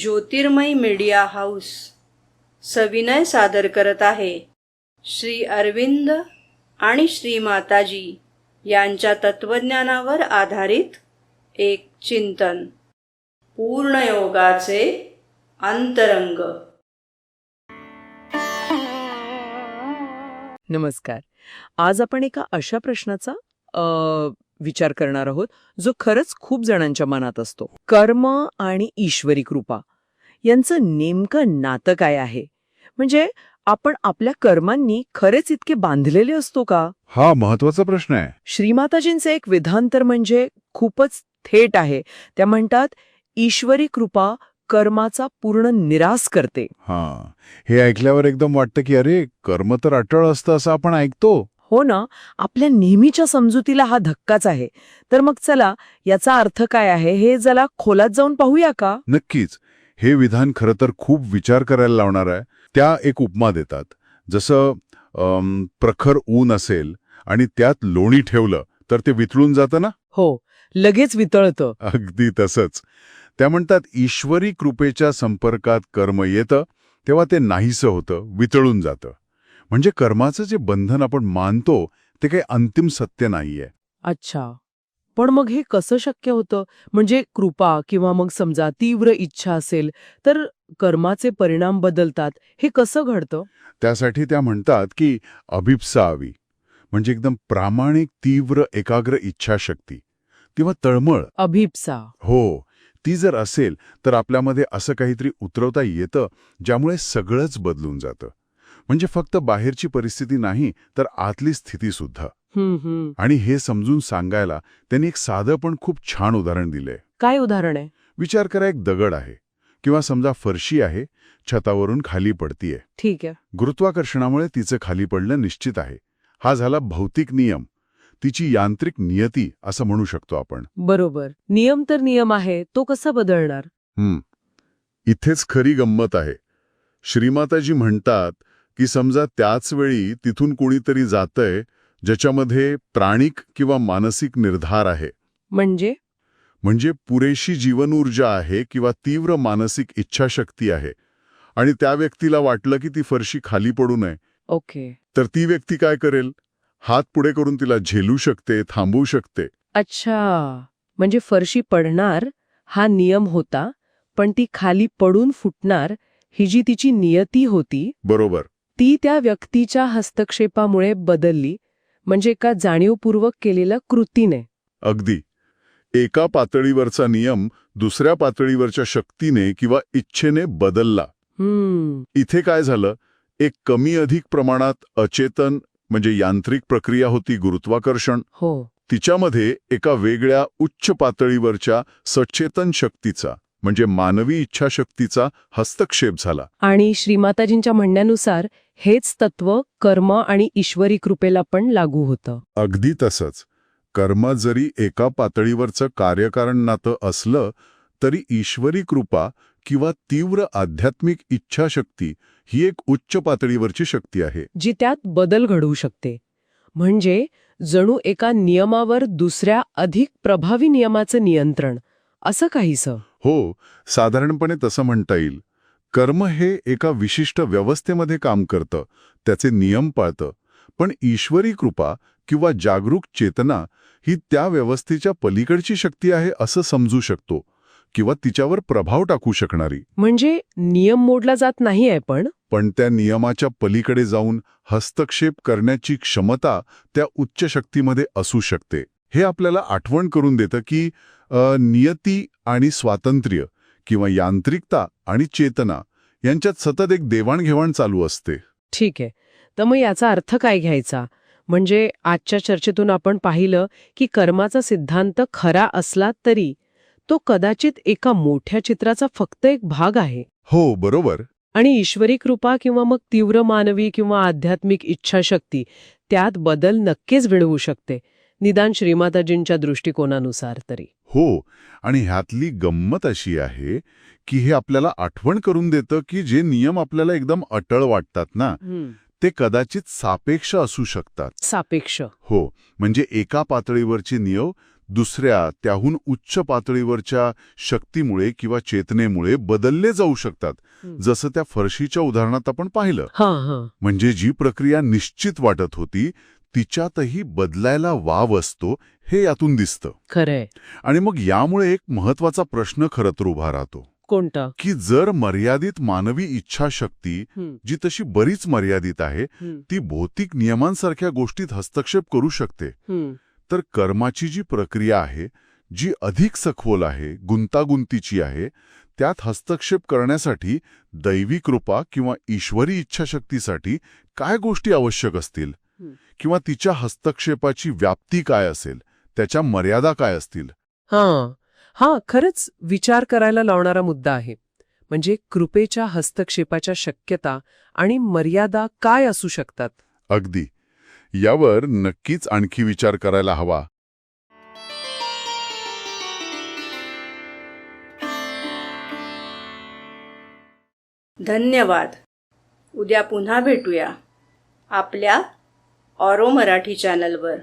ज्योतिर्मय media house सविनय सादर करत आहे. श्री अरविंद आणि श्री माताजी यांच्या तत्वज्ञानावर आधारित एक चिंतन. पूर्णयोगाचे अंतरंग. नमस्कार. आज आपण एका अशा प्रश्नाचा अ, विचार करणार आहोत जो खरंच खूप जणांच्या मनात असतो. कर्म आणि ईश्वरी कृपा यांचं नेमकं नातं काय आहे? म्हणजे आपण आपल्या कर्मांनी खरेच इतके बांधलेले असतो का? हा महत्त्वाचा प्रश्न आहे. श्रीमाताजींचं एक विधान तर म्हणजे खूपच थेट आहे. त्या म्हणतात ईश्वरी कृपा कर्माचा पूर्ण निराश करते. हा. हे ऐकल्यावर एकदम वाटतं की अरे कर्म तर अटळ असतं असं आपण ऐकतो. हो ना. आपल्या नेहमीच्या समजुतीला हा धक्काच आहे. तर मग चला याचा अर्थ काय आहे? हे जरा खोलात जाऊन पाहूया का? नक्कीच. हे विधान खरं तर खूप विचार करायला लावणार आहे. त्या एक उपमा देतात. जसं प्रखर ऊन असेल आणि त्यात लोणी ठेवलं तर ते वितळून जातं ना? हो लगेच वितळतं. अगदी तसंच. त्या म्हणतात ईश्वरी कृपेच्या संपर्कात कर्म येतं तेव्हा ते नाहीसं होतं वितळून जातं. म्हणजे कर्माचं जे बंधन आपण मानतो ते काही अंतिम सत्य नाहीये. अच्छा. पण मग हे कसं शक्य होतं? म्हणजे कृपा किंवा मग समजा तीव्र इच्छा असेल तर कर्माचे परिणाम बदलतात हे कसं घडतं? त्यासाठी त्या म्हणतात की अभिप्सा हवी म्हणजे एकदम प्रामाणिक तीव्र एकाग्र इच्छाशक्ती किंवा तळमळ. अभिप्सा. हो. ती जर असेल तर आपल्यामध्ये असं काहीतरी उतरवता येतं ज्यामुळे सगळंच बदलून जातं. म्हणजे फक्त बाहेरची परिस्थिती नाही तर आतली स्थिती सुद्धा. हम्म हम्म आणि हे समजून सांगायला त्यांनी एक साधं पण खूप छान उदाहरण दिलंय. काय उदाहरण आहे? विचार करा एक दगड आहे किंवा समजा फरशी आहे छतावरून खाली पडतीये. ठीक आहे. गुरुत्वाकर्षणामुळे तिचं खाली पडणं निश्चित आहे. हा झाला भौतिक नियम. तिची यांत्रिक नियती असं म्हणू शकतो आपण. बरोबर. नियम तर नियम आहे तो कसा बदलणार? हं. इथेच खरी गंमत आहे. श्रीमाताजी म्हणतात की समजा त्याच वेळी तिथून कोणीतरी जातंय ज्याच्यामध्ये प्राणिक किंवा मानसिक निर्धार आहे. म्हणजे? म्हणजे पुरेशी जीवन ऊर्जा आहे किंवा तीव्र मानसिक इच्छाशक्ती आहे. आणि त्या व्यक्तीला वाटलं की ती फरशी खाली पडू नये. ओके. तर ती व्यक्ती काय करेल? हात पुढे करून तिला झेलू शकते थांबवू शकते. अच्छा. म्हणजे फरशी पडणार हा नियम होता पण ती खाली पडून फुटणार ही जी तिची नियती होती बरोबर. ती त्या व्यक्तीच्या हस्तक्षेपामुळे बदलली म्हणजे एका जाणीवपूर्वक केलेल्या कृतीने. अगदी. एका पातळीवरचा नियम दुसऱ्या पातळीवरच्या शक्तीने किंवा इच्छेने बदलला. इथे काय झालं? एक कमी अधिक प्रमाणात अचेतन म्हणजे यांत्रिक प्रक्रिया होती गुरुत्वाकर्षण. हो. तिच्यामध्ये एका वेगळ्या उच्च पातळीवरच्या सचेतन शक्तीचा. म्हणजे मानवी इच्छाशक्तीचा हस्तक्षेप झाला. आणि श्रीमाताजींच्या म्हणण्यानुसार हेच तत्व कर्म आणि ईश्वरी कृपेला पण लागू होतं. अगदी तसंच. कर्म जरी एका पातळीवरचं कार्यकारण नातं असलं तरी ईश्वरी कृपा किंवा तीव्र आध्यात्मिक इच्छाशक्ती ही एक उच्च पातळीवरची शक्ती आहे. जी त्यात बदल घडवू शकते. म्हणजे जणू एका नियमावर दुसऱ्या अधिक प्रभावी नियमाचं नियंत्रण असं काहीसं. हो साधारणपणे तसं म्हणता येईल. कर्म हे एका विशिष्ट व्यवस्थेमध्ये काम करतं त्याचे नियम पाळतं. पण ईश्वरी कृपा किंवा जागरूक चेतना ही त्या व्यवस्थेच्या पलीकडची शक्ती आहे असं समजू शकतो किंवा तिच्यावर प्रभाव टाकू शकणारी. म्हणजे नियम मोडला जात नाहीये पण? पण त्या नियमाच्या पलीकडे जाऊन हस्तक्षेप करण्याची क्षमता त्या उच्च शक्तीमध्ये असू शकते. हे आपल्याला आठवण करून देतं की नियती आणि स्वातंत्र्य किंवा यांत्रिकता आणि चेतना यांच्यात सतत एक देवाणघेवाण चालू असते. ठीक आहे. तर मग याचा अर्थ काय घ्यायचा? म्हणजे आजच्या चर्चेतून आपण पाहिलं की कर्माचा सिद्धांत खरा असला तरी तो कदाचित एका मोठ्या चित्राचा फक्त एक भाग आहे. हो बरोबर. आणि ईश्वरी कृपा किंवा मग तीव्र मानवी किंवा आध्यात्मिक इच्छाशक्ती त्यात बदल नक्कीच घडवू शकते. निदान श्रीमाताजींच्या दृष्टिकोनानुसार तरी. हो आणि ह्यातली गंमत अशी आहे की हे आपल्याला आठवण करून देतं की जे नियम आपल्याला एकदम अटळ वाटतात ना ते कदाचित सापेक्ष असू शकतात. सापेक्ष. हो म्हणजे एका पातळीवरचे नियम दुसऱ्या त्याहून उच्च पातळीवरच्या शक्तीमुळे किंवा चेतनेमुळे बदलले जाऊ शकतात. जसं त्या फरशीच्या उदाहरणात आपण पाहिलं. म्हणजे जी प्रक्रिया निश्चित वाटत होती तिच्यातही बदलायला वाव असतो हे यातून दिसतं. खरंय. आणि मग यामुळे एक महत्त्वाचा प्रश्न खरं तर उभा राहतो. कोणता? की जर मर्यादित मानवी इच्छाशक्ती जी तशी बरीच मर्यादित आहे ती भौतिक नियमांसारख्या गोष्टीत हस्तक्षेप करू शकते. तर कर्माची जी प्रक्रिया आहे जी अधिक सखोल आहे गुंतागुंतीची आहे त्यात हस्तक्षेप करण्यासाठी दैवी कृपा किंवा ईश्वरी इच्छाशक्तीसाठी काय गोष्टी आवश्यक असतील. किंवा तिच्या हस्तक्षेपाची व्याप्ती काय असेल त्याच्या मर्यादा काय असतील? हां. हां खरंच विचार करायला लावणारा मुद्दा आहे. म्हणजे कृपेच्या हस्तक्षेपाच्या शक्यता आणि मर्यादा काय असू शकतात? अगदी. यावर नक्कीच आणखी विचार करायला हवा. धन्यवाद. उद्या पुन्हा भेटूया. आपल्या ऑरो मराठी चॅनलवर.